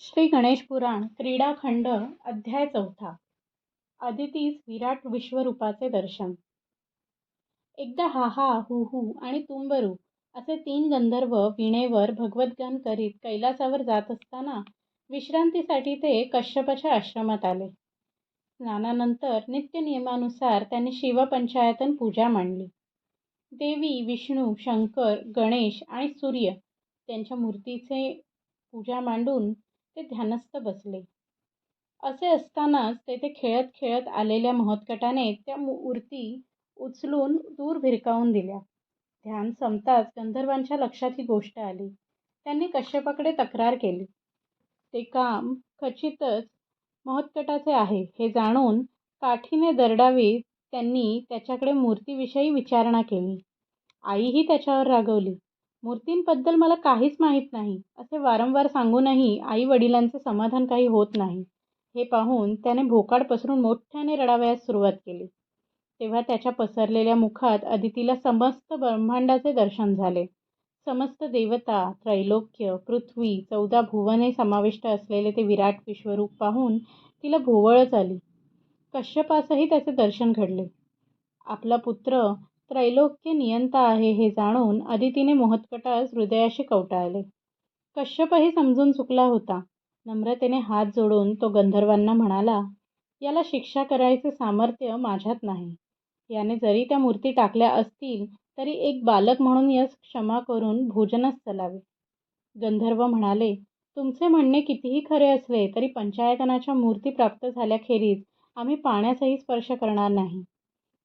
श्री गणेश पुराण क्रीडाखंड अध्याय चौथा. अदितीस विराट विश्वरूपाचे दर्शन. एकदा हा हा हु हु आणि तुंबरू असे तीन गंधर्व विणेवर भगवद्गान करीत कैलासावर जात असताना विश्रांतीसाठी ते कश्यपाच्या आश्रमात आले. स्नानानंतर नित्य नियमानुसार त्यांनी शिवपंचायतन पूजा मांडली. देवी विष्णू शंकर गणेश आणि सूर्य त्यांच्या मूर्तीचे पूजा मांडून ते ध्यानस्थ बसले. असे असतानाच तेथे खेळत खेळत आलेल्या महोत्कटाने त्या मूर्ती उचलून दूर भिरकावून दिल्या. ध्यान संपताच गंधर्वांच्या लक्षात ही गोष्ट आली. त्यांनी कश्यपाकडे तक्रार केली. ते काम खचितच महोत्कटाचे आहे हे जाणून काठीने दरडावीत त्यांनी त्याच्याकडे मूर्तीविषयी विचारणा केली. आईही त्याच्यावर रागवली. मूर्तींबद्दल मला काहीच माहीत नाही. असे वारंवार सांगूनही आई वडिलांचे समाधान काही होत नाही. हे पाहून त्याने भोकाड पसरून मोठ्याने रडावयास सुरुवात केली. तेव्हा त्याच्या पसरलेल्या मुखात अदितीला समस्त ब्रह्मांडाचे दर्शन झाले. समस्त देवता त्रैलोक्य पृथ्वी चौदा भुवने समाविष्ट असलेले ते विराट विश्वरूप पाहून तिला भोवळच आली. कश्यपासही त्याचे दर्शन घडले. आपला पुत्र त्रैलोक्य नियंता आहे हे जाणून अदितीने मोहत्कटास हृदयाशी कवटाळले. कश्यपही समजून चुकला होता. नम्रतेने हात जोडून तो गंधर्वांना म्हणाला याला शिक्षा करायचे सामर्थ्य माझ्यात नाही. याने जरी त्या मूर्ती टाकल्या असतील तरी एक बालक म्हणून यास क्षमा करून भोजनच चलावे. गंधर्व म्हणाले तुमचे म्हणणे कितीही खरे असले तरी पंचायतनाच्या मूर्ती प्राप्त झाल्याखेरीज आम्ही पाण्याचाही स्पर्श करणार नाही.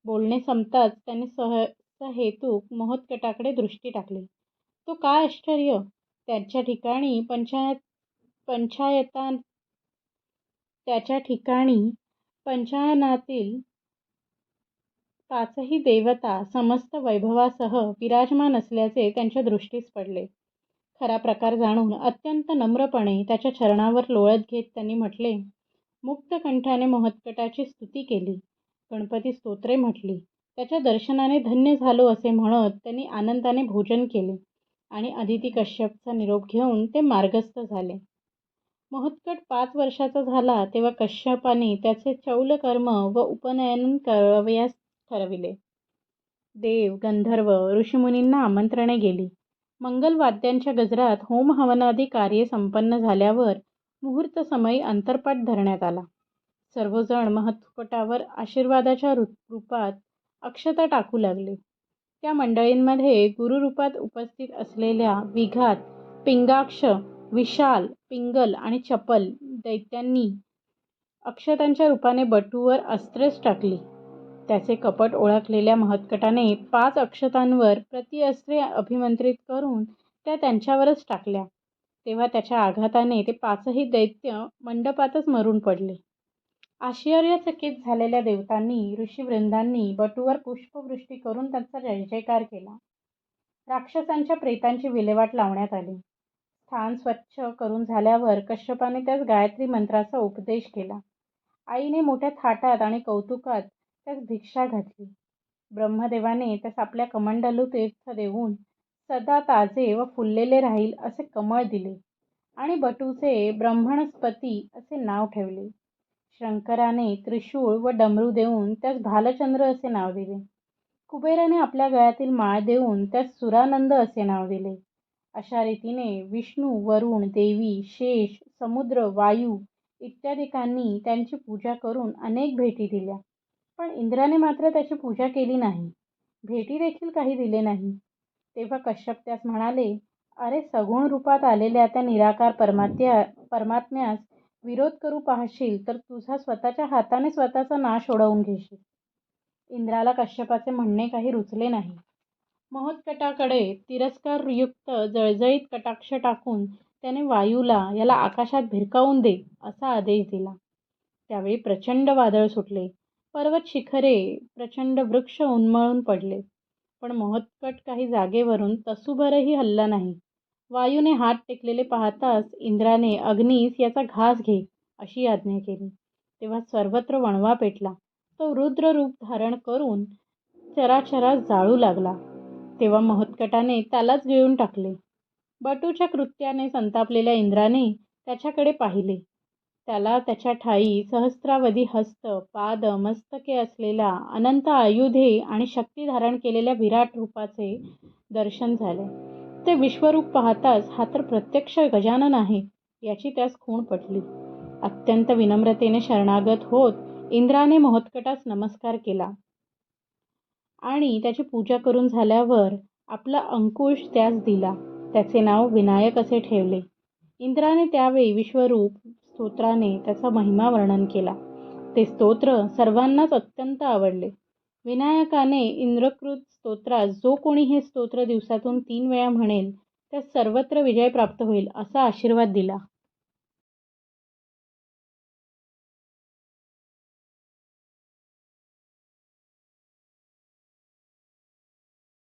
बोलणे संपताच त्यांनी सह सहेतूक महोत्कटाकडे दृष्टी टाकली. तो काय आश्चर्य? त्याच्या ठिकाणी पंचायत पंचायतान त्याच्या ठिकाणी पंचायनातील पाचही देवता समस्त वैभवासह विराजमान असल्याचे त्यांच्या दृष्टीस पडले. खरा प्रकार जाणून अत्यंत नम्रपणे त्याच्या चरणावर लोळत घेत त्यांनी म्हटले मुक्त कंठाने मोहत्कटाची स्तुती केली. गणपती स्तोत्रे म्हटली. त्याच्या दर्शनाने धन्य झालो असे म्हणत त्यांनी आनंदाने भोजन केले आणि अदिती कश्यपचा निरोप घेऊन ते मार्गस्थ झाले. महत्कट पाच वर्षाचा झाला तेव्हा कश्यपाने त्याचे चौलकर्म व उपनयन करावयास ठरविले. देव गंधर्व ऋषीमुनींना आमंत्रणे गेली. मंगलवाद्यांच्या गजरात होम हवनादी कार्ये संपन्न झाल्यावर मुहूर्त समयी अंतरपाठ धरण्यात आला. सर्वजण महत्कटावर आशीर्वादाच्या रूपात अक्षता टाकू लागले. त्या मंडळींमध्ये गुरुरूपात उपस्थित असलेल्या विघात पिंगाक्ष विशाल पिंगल आणि चपल दैत्यांनी अक्षतांच्या रूपाने बटूवर अस्त्रेच टाकली. त्याचे कपट ओळखलेल्या महत्कटाने पाच अक्षतांवर प्रतिअस्त्रे अभिमंत्रित करून त्या त्यांच्यावरच टाकल्या. तेव्हा त्याच्या आघाताने ते पाचही दैत्य मंडपातच मरून पडले. आश्चर्यचकित झालेल्या देवतांनी ऋषीवृंदांनी बटूवर पुष्पवृष्टी करून त्यांचा जयजयकार केला. राक्षसांच्या प्रेतांची विल्हेवाट लावण्यात आली. स्थान स्वच्छ करून झाल्यावर कश्यपाने त्यास गायत्री मंत्राचा उपदेश केला. आईने मोठ्या थाटात आणि कौतुकात त्यास भिक्षा घातली. ब्रह्मदेवाने त्यास आपल्या कमंडलू तीर्थ देऊन सदा ताजे व फुललेले राहील असे कमळ दिले आणि बटूचे ब्रह्मणस्पती असे नाव ठेवले. शंकराने त्रिशूळ व डमरू देऊन त्यास भालचंद्र असे नाव दिले. कुबेराने आपल्या गळ्यातील माळ देऊन त्यास सुरानंद असे नाव दिले. अशा रीतीने विष्णू वरुण देवी शेष समुद्र वायू इत्यादिकांनी त्यांची पूजा करून अनेक भेटी दिल्या. पण इंद्राने मात्र त्याची पूजा केली नाही. भेटी देखील काही दिले नाही. तेव्हा कश्यप त्यास म्हणाले अरे सगुण रूपात आलेल्या त्या निराकार परमात्या परमात्म्यास विरोध करू पाहशील तर तुझा स्वतःच्या हाताने स्वतःचा नाश ओढवून घेशील. इंद्राला कश्यपाचे म्हणणे काही रुचले नाही. महोत्कटाकडे तिरस्कारयुक्त जळजळीत कटाक्ष टाकून त्याने वायूला याला आकाशात भिरकावून दे असा आदेश दिला. त्यावेळी प्रचंड वादळ सुटले. पर्वत शिखरे प्रचंड वृक्ष उन्मळून पडले. पण महोत्कट काही जागेवरून तसूभरही हल्ला नाही. वायूने हात टेकलेले पाहताच इंद्राने अग्नीस याचा घास घे अशी आज्ञा केली तेव्हा सर्वत्र वणवा पेटला तो रुद्र रूप धारण करून चराचरा जाळू लागला तेव्हा महोत्कटाने त्यालाच गिळून टाकले बटूच्या कृत्याने संतापलेल्या इंद्राने त्याच्याकडे पाहिले. त्याला त्याच्या ठाई सहस्रावधी हस्त, पाद, मस्तके असलेल्या, अनंत आयुधे आणि शक्ती धारण केलेल्या विराट रूपाचे दर्शन झाले. ते विश्वरूप पाहताच हा तर प्रत्यक्ष गजानन आहे, याची त्यास खूण पटली. अत्यंत विनम्रतेने शरणागत होत इंद्राने मोहत्कटास नमस्कार केला आणि त्याची पूजा करून झाल्यावर आपला अंकुश त्यास दिला. त्याचे नाव विनायक असे ठेवले. इंद्राने त्यावेळी विश्वरूप स्तोत्राने त्याचा महिमा वर्णन केला. ते स्तोत्र सर्वांनाच अत्यंत आवडले. विनायकाने इंद्रकृत स्तोत्रात जो कोणी हे स्तोत्र दिवसातून तीन वेळा म्हणेल, त्या सर्वत्र विजय प्राप्त होईल, असा आशीर्वाद दिला.